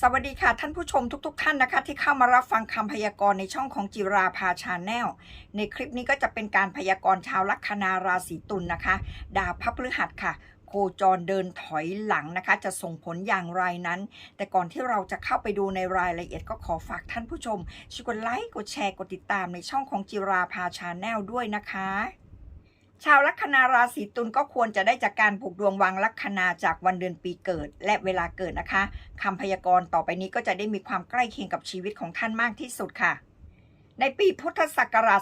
สวัสดีค่ะท่านผู้ชมทุก ๆ ท่านนะคะ ที่เข้ามารับฟังคำพยากรณ์ในช่องของจิราภาชาแนลในคลิปนี้ก็จะเป็นการพยากรณ์ชาวลัคนาราศีตุลนะคะ ดาวพระพฤหัสค่ะ โคจรเดินถอยหลังนะคะ จะส่งผลอย่างไรนั้น แต่ก่อนที่เราจะเข้าไปดูในรายละเอียดก็ขอฝากท่านผู้ชมช่วยกดไลค์กดแชร์กดติดตามในช่องของจิราภาชาแนลด้วยนะคะ ชาวลัคนาราศีตุลก็ควรจะได้จากการผูกดวงวางลัคนาจากวันเดือนปีเกิด และเวลาเกิดนะคะคำพยากรณ์ต่อไปนี้ก็จะได้มีความใกล้เคียงกับชีวิตของท่านมากที่สุดค่ะ ในปีพุทธศักราช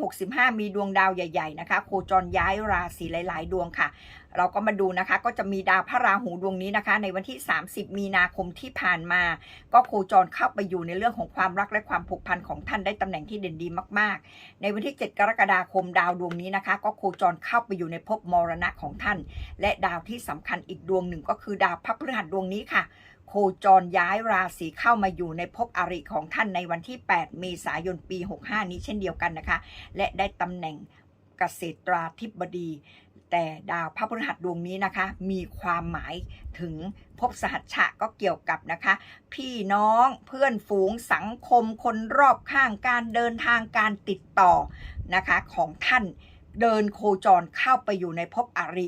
2565 มีดวงดาวใหญ่ๆ นะคะ โคจรย้ายราศีหลาย ๆ ดวงค่ะ เราก็มาดูนะคะ ก็จะมีดาวพระราหูดวงนี้นะคะ ในวันที่ 30 มีนาคมที่ผ่านมา ก็โคจรเข้าไปอยู่ในเรื่องของความรักและความผูกพันของท่านได้ตำแหน่งที่เด่นดีมาก ๆ ในวันที่ 7 กรกฎาคมดาวดวงนี้นะคะ ก็โคจรเข้าไปอยู่ในภพมรณะของท่าน และดาวที่สำคัญอีกดวงหนึ่งก็คือดาวพระพฤหัสดวงนี้ค่ะ คจรย้ายราศีเข้ามาอยู่ในภพอริของท่านในวันที่ 8 เมษายนปี 65 นี้เช่นเดียวกันนะคะ และได้ตำแหน่งเกษตราธิบดี แต่ดาวพระพฤหัสดวงนี้นะคะ มีความหมายถึงภพสหัชชะก็เกี่ยวกับนะคะ พี่น้องเพื่อนฝูงสังคมคนรอบข้างการเดินทางการติดต่อนะคะของท่านเดินโคจรเข้าไปอยู่ในภพอริ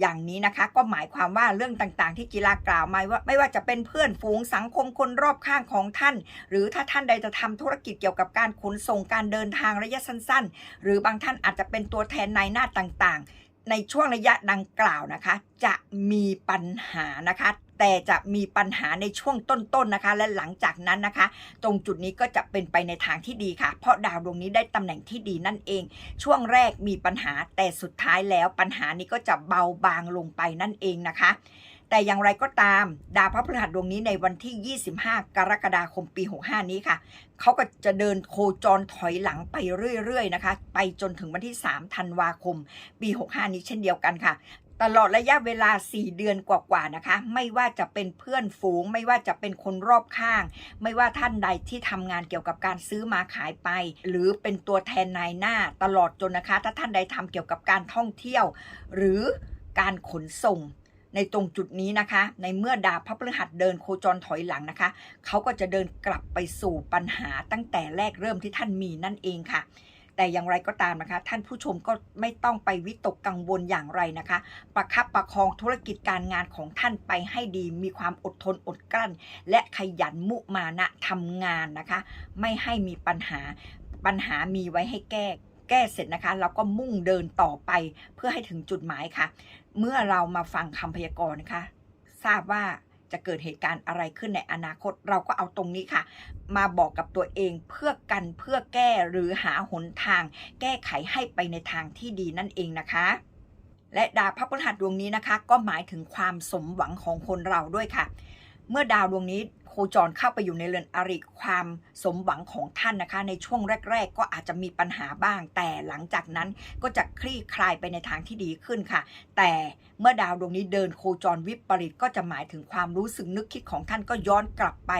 อย่างนี้นะคะก็หมายความว่าเรื่องต่างๆ ที่กีฬากล่าวมาว่าไม่ว่าจะเป็นเพื่อนฝูงสังคมคนรอบข้างของท่าน หรือถ้าท่านใดจะทำธุรกิจเกี่ยวกับการขนส่งการเดินทางระยะสั้น ๆ หรือบางท่านอาจจะเป็นตัวแทนนายหน้าต่างๆ ในช่วงระยะดังกล่าวนะคะ จะมีปัญหานะคะ แต่จะมีปัญหาในช่วงต้นๆนะคะ และหลังจากนั้นนะคะ ตรงจุดนี้ก็จะเป็นไปในทางที่ดีค่ะ เพราะดาวดวงนี้ได้ตำแหน่งที่ดีนั่นเอง ช่วงแรกมีปัญหาแต่สุดท้ายแล้วปัญหานี้ก็จะเบาบางลงไปนั่นเองนะคะแต่อย่างไรก็ตาม ดาวพระพฤหัสดวงนี้ในวันที่ 25 กรกฎาคมปี 65 นี้ค่ะ เขาก็จะเดินโคจรถอยหลังไปเรื่อยๆนะคะ ไปจนถึงวันที่ 3 ธันวาคม ปี 65 นี้เช่นเดียวกันค่ะ ตลอดระยะเวลา 4 เดือนกว่าๆนะคะ ไม่ว่าจะเป็นเพื่อนฝูง ไม่ว่าจะเป็นคนรอบข้าง ไม่ว่าท่านใดที่ทำงานเกี่ยวกับการซื้อมาขายไป หรือเป็นตัวแทนนายหน้าตลอดจนนะคะ ถ้าท่านใดทำเกี่ยวกับการท่องเที่ยว หรือการขนส่งในตรงจุดนี้นะคะ ในเมื่อดาวพระพฤหัสเดินโคจรถอยหลังนะคะ เขาก็จะเดินกลับไปสู่ปัญหาตั้งแต่แรกเริ่มที่ท่านมีนั่นเองค่ะ แต่อย่างไรก็ตามนะคะ ท่านผู้ชมก็ไม่ต้องไปวิตกกังวลอย่างไรนะคะ ประคับประคองธุรกิจการงานของท่านไปให้ดี มีความอดทนอดกลั้น และขยันมุมานะทำงานนะคะ ไม่ให้มีปัญหาปัญหามีไว้ให้แก้แก้เสร็จนะคะ เราก็มุ่งเดินต่อไปเพื่อให้ถึงจุดหมายค่ะ เมื่อเรามาฟังคำพยากรณ์นะคะ ทราบว่า จะเกิดเหตุการณ์อะไรขึ้นในอนาคต เราก็เอาตรงนี้ค่ะ มาบอกกับตัวเองเพื่อกันเพื่อแก้หรือหาหนทาง แก้ไขให้ไปในทางที่ดีนั่นเองนะคะและดาวพระพฤหัสดวงนี้นะคะ ก็หมายถึงความสมหวังของคนเราด้วยค่ะ เมื่อดาวดวงนี้ คจรเข้าไปอยู่ในเรือนอริความสมหวังของท่านนะคะ ในช่วงแรก ๆ ก็อาจจะมีปัญหาบ้าง แต่หลังจากนั้นก็จะคลี่คลายไปในทางที่ดีขึ้นค่ะ แต่เมื่อดาวดวงนี้เดินโคจรวิปริตก็จะหมายถึงความรู้สึกนึกคิดของท่านก็ย้อนกลับไป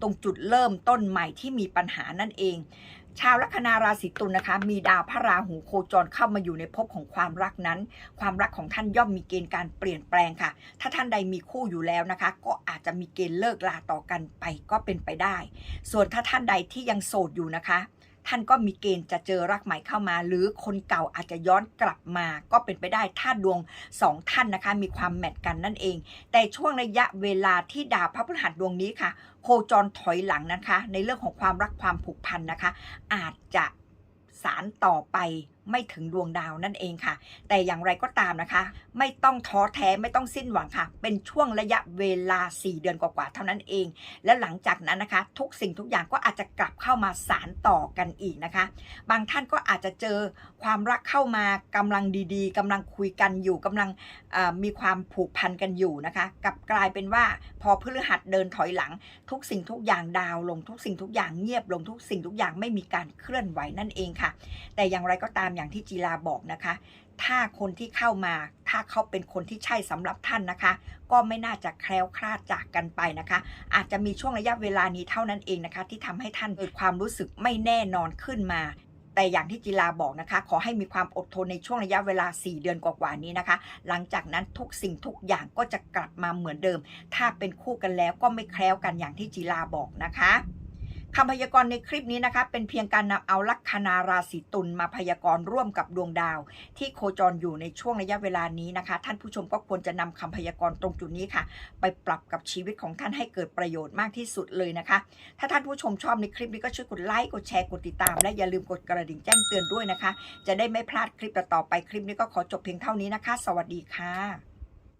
ตรงจุดเริ่มต้นใหม่ที่มีปัญหานั่นเองชาวลัคนาราศีตุลนะคะ มีดาวพระราหูโคจรเข้ามาอยู่ในภพของความรักนั้น ความรักของท่านย่อมมีเกณฑ์การเปลี่ยนแปลงค่ะ ถ้าท่านใดมีคู่อยู่แล้วนะคะ ก็อาจจะมีเกณฑ์เลิกลาต่อกันไปก็เป็นไปได้ ส่วนถ้าท่านใดที่ยังโสดอยู่นะคะ ท่านก็มีเกณฑ์จะเจอรักใหม่เข้ามา หรือคนเก่าอาจจะย้อนกลับมาก็เป็นไปได้ถ้าดวงสองท่านนะคะ มีความแมทกันนั่นเอง แต่ช่วงระยะเวลาที่ดาวพระพฤหัสดวงนี้ค่ะ โคจรถอยหลังนะคะ ในเรื่องของความรักความผูกพันนะคะ อาจจะสารต่อไปไม่ถึงดวงดาวนั่นเองค่ะ แต่อย่างไรก็ตามนะคะ ไม่ต้องท้อแท้ไม่ต้องสิ้นหวังค่ะ เป็นช่วงระยะเวลา 4 เดือนกว่าๆเท่านั้นเอง และหลังจากนั้นนะคะ ทุกสิ่งทุกอย่างก็อาจจะกลับเข้ามาสารต่อกันอีกนะคะ บางท่านก็อาจจะเจอความรักเข้ามากำลังดีๆกำลังคุยกันอยู่กำลังมีความผูกพันกันอยู่นะคะกลับกลายเป็นว่าพอพฤหัสเดินถอยหลัง ทุกสิ่งทุกอย่างดาวลงทุกสิ่งทุกอย่างเงียบลงทุกสิ่งทุกอย่างไม่มีการเคลื่อนไหวนั่นเองค่ะ แต่อย่างไรก็ตามอย่างที่จีลาบอกนะคะ ถ้าคนที่เข้ามา ถ้าเขาเป็นคนที่ใช่สำหรับท่านนะคะ ก็ไม่น่าจะแคล้วคลาดจากกันไปนะคะ อาจจะมีช่วงระยะเวลานี้เท่านั้นเองนะคะ ที่ทำให้ท่านเกิดความรู้สึกไม่แน่นอนขึ้นมาแต่อย่างที่จิลาบอกนะคะ ขอให้มีความอดทนในช่วงระยะเวลา 4 เดือนกว่าๆนี้นะคะ หลังจากนั้นทุกสิ่งทุกอย่างก็จะกลับมาเหมือนเดิม ถ้าเป็นคู่กันแล้วก็ไม่แคล้วกันอย่างที่จิลาบอกนะคะ คำพยากรณ์ในคลิปนี้นะคะ เป็นเพียงการนำเอาลัคนาราศีตุลมาพยากรณ์ร่วมกับดวงดาว ที่โคจรอยู่ในช่วงระยะเวลานี้นะคะ ท่านผู้ชมก็ควรจะนำคำพยากรณ์ตรงจุดนี้ค่ะ ไปปรับกับชีวิตของท่านให้เกิดประโยชน์มากที่สุดเลยนะคะ ถ้าท่านผู้ชมชอบในคลิปนี้ก็ช่วยกดไลค์กดแชร์กดติดตาม และอย่าลืมกดกระดิ่งแจ้งเตือนด้วยนะคะ จะได้ไม่พลาดคลิปต่อไปคลิปนี้ก็ขอจบเพียงเท่านี้นะคะ สวัสดีค่ะ